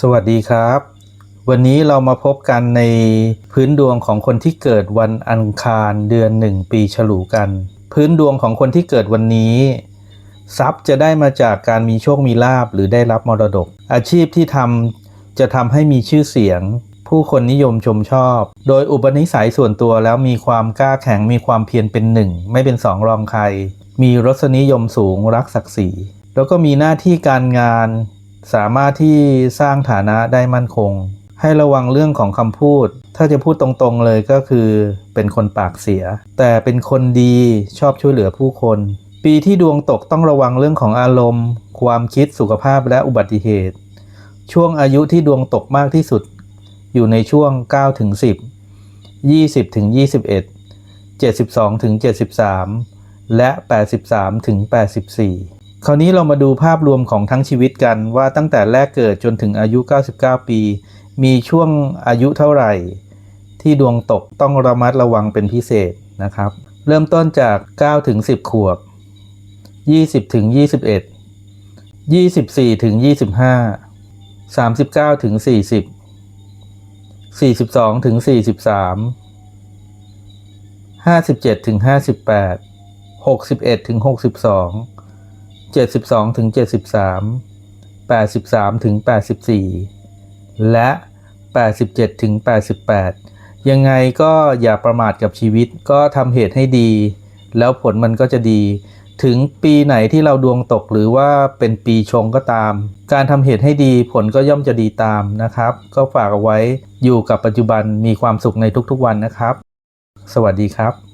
สวัสดีครับ วันนี้เรามาพบกันในพื้นดวงของคนที่เกิดวันอังคารเดือนหนึ่งปีฉลูกัน พื้นดวงของคนที่เกิดวันนี้ทรัพย์จะได้มาจากการมีโชคมีลาบหรือได้รับมรดก อาชีพที่ทำจะทำให้มีชื่อเสียง ผู้คนนิยมชมชอบ โดยอุปนิสัยส่วนตัวแล้วมีความกล้าแข็งมีความเพียรเป็นหนึ่งไม่เป็นสองรองใคร มีรสนิยมสูงรักศักดิ์ศรีแล้วก็มีหน้าที่การงาน สามารถที่สร้างฐานะได้มั่นคง ให้ระวังเรื่องของคำพูด ถ้าจะพูดตรงๆเลยก็คือเป็นคนปากเสีย แต่เป็นคนดีชอบช่วยเหลือผู้คน ปีที่ดวงตกต้องระวังเรื่องของอารมณ์ ความคิดสุขภาพและอุบัติเหตุ ช่วงอายุที่ดวงตกมากที่สุด อยู่ในช่วง9ถึง10 20ถึง21 72ถึง73 และ 83ถึง84 คราวนี้เรามาดูภาพรวมของทั้งชีวิตกันว่าตั้งแต่แรกเกิดจนถึงอายุ 99 ปี มีช่วงอายุเท่าไหร่ ที่ดวงตกต้องระมัดระวังเป็นพิเศษนะครับ เริ่มต้นจาก 9 ถึง 10 ขวบ 20 ถึง 21 24 ถึง 25 39 ถึง 40 42 ถึง 43 57 ถึง 58 61 ถึง 62 72ถึง73 83ถึง84 และ 87ถึง88 ยังไงก็อย่าประมาทกับชีวิตก็ทำเหตุให้ดี แล้วผลมันก็จะดี ถึงปีไหนที่เราดวงตกหรือว่าเป็นปีชงก็ตาม การทำเหตุให้ดีผลก็ย่อมจะดีตามนะครับ ก็ฝากเอาไว้อยู่กับปัจจุบันมีความสุขในทุกๆวันนะครับ สวัสดีครับ